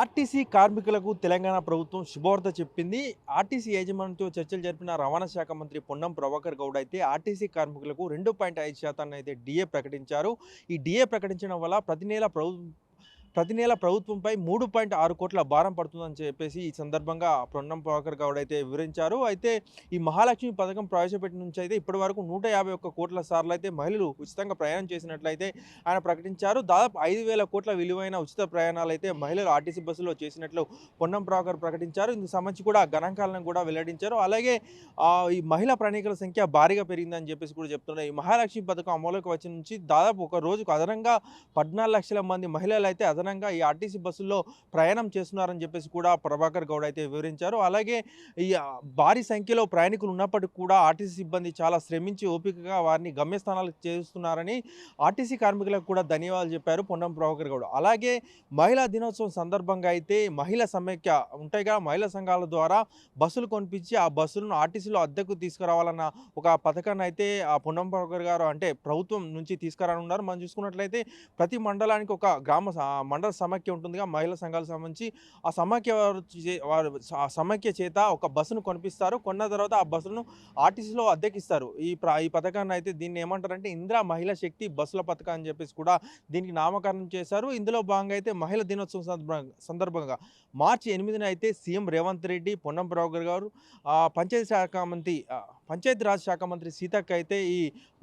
RTC కార్మికులకు తెలంగాణ ప్రభుత్వం శుభవార్త చెప్పింది. ఆర్టీసీ యాజమాన్యంతో చర్చలు జరిపిన రవాణా శాఖ మంత్రి పొన్నం ప్రభాకర్ గౌడ్ అయితే ఆర్టీసీ కార్మికులకు రెండు పాయింట్ ఐదు శాతాన్ని అయితే డిఏ ప్రకటించారు. ఈ డిఏ ప్రకటించడం వల్ల ప్రతి నెల ప్రభుత్వం ప్రతి నెల ప్రభుత్వంపై మూడు పాయింట్ ఆరు కోట్ల భారం పడుతుందని చెప్పేసి ఈ సందర్భంగా పొన్నం ప్రభాకర్ గౌడ్ అయితే వివరించారు. అయితే ఈ మహాలక్ష్మి పథకం ప్రవేశపెట్టిన నుంచి అయితే ఇప్పటి వరకు నూట యాభై ఒక్క కోట్ల సార్లు అయితే మహిళలు ఉచితంగా ప్రయాణం చేసినట్లయితే ఆయన ప్రకటించారు. దాదాపు ఐదు వేల కోట్ల విలువైన ఉచిత ప్రయాణాలు అయితే మహిళలు ఆర్టీసీ బస్సులో చేసినట్లు పొన్నం ప్రభాకర్ ప్రకటించారు. ఇందుకు సంబంధించి కూడా గణాంకాలను కూడా వెల్లడించారు. అలాగే ఈ మహిళా ప్రయాణికుల సంఖ్య భారీగా పెరిగిందని చెప్పేసి కూడా చెప్తున్నారు. ఈ మహాలక్ష్మి పథకం అమలుకి వచ్చిన నుంచి దాదాపు ఒక రోజుకు అదనంగా పద్నాలుగు లక్షల మంది మహిళలు అయితే అదనంగా ఈ ఆర్టీసీ బస్సుల్లో ప్రయాణం చేస్తున్నారని చెప్పేసి కూడా ప్రభాకర్ గౌడ్ అయితే వివరించారు. అలాగే ఈ భారీ సంఖ్యలో ప్రయాణికులు ఉన్నప్పటికీ కూడా ఆర్టీసీ సిబ్బంది చాలా శ్రమించి ఓపికగా వారిని గమ్యస్థానాలకు చేస్తున్నారని ఆర్టీసీ కార్మికులకు కూడా ధన్యవాదాలు చెప్పారు పొన్నం ప్రభాకర్ గౌడ్. అలాగే మహిళా దినోత్సవం సందర్భంగా అయితే మహిళా సమైక్య ఉంటాయి కదా మహిళా సంఘాల ద్వారా బస్సులు కొనిపించి ఆ బస్సులను ఆర్టీసీలో అద్దెకు తీసుకురావాలన్న ఒక పథకాన్ని అయితే ఆ పొన్నం ప్రభాకర్ గారు అంటే ప్రభుత్వం నుంచి తీసుకురానున్నారు. మనం చూసుకున్నట్లయితే ప్రతి మండలానికి ఒక గ్రామ మండల సమాఖ్య ఉంటుందిగా. మహిళా సంఘాలకు సంబంధించి ఆ సమాఖ్య వారు చే- వారు ఆ సమాఖ్య చేత ఒక బస్సును కొనిపిస్తారు. కొన్న తర్వాత ఆ బస్సును ఆర్టీసీలో అద్దెకిస్తారు. ఈ ఈ పథకాన్ని అయితే దీన్ని ఏమంటారంటే ఇందిరా మహిళా శక్తి బస్సుల పథకం అని చెప్పేసి కూడా దీనికి నామకరణం చేశారు. ఇందులో భాగంగా అయితే మహిళా దినోత్సవం సందర్భంగా సందర్భంగా మార్చి ఎనిమిదిన అయితే సీఎం రేవంత్ రెడ్డి పొన్నం ప్రభాకర్ గారు ఆ, పంచాయతీ శాఖ మంత్రి పంచాయతీరాజ్ పంచాయతీ రాజ్ శాఖ మంత్రి సీతక్క అయితే ఈ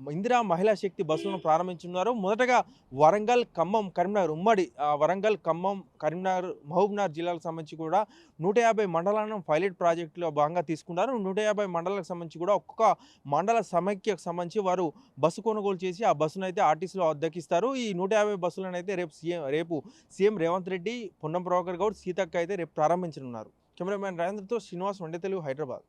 ఇందిరా మహిళా శక్తి బస్సులను ప్రారంభించున్నారు. మొదటగా వరంగల్ ఖమ్మం కరీంనగర్ ఉమ్మడి వరంగల్ ఖమ్మం కరీంనగర్ మహబూబ్నగర్ జిల్లాలకు సంబంధించి కూడా నూట యాభై మండలాలను పైలట్ ప్రాజెక్టులో భాగంగా తీసుకున్నారు. నూట యాభై మండలాలకు సంబంధించి కూడా ఒక్కొక్క మండల సమైక్యకు సంబంధించి వారు బస్సు కొనుగోలు చేసి ఆ బస్సును అయితే ఆర్టీసీలో అద్దెకిస్తారు. ఈ నూట యాభై బస్సులను అయితే రేపు సీఎం రేపు సీఎం రేవంత్ రెడ్డి పొన్నం ప్రభాకర్ గౌడ్ సీతక్క అయితే రేపు ప్రారంభించనున్నారు. కెమెరామ్యాన్ రాజేంద్రతో శ్రీనివాస్ వండే తెలుగు హైదరాబాద్.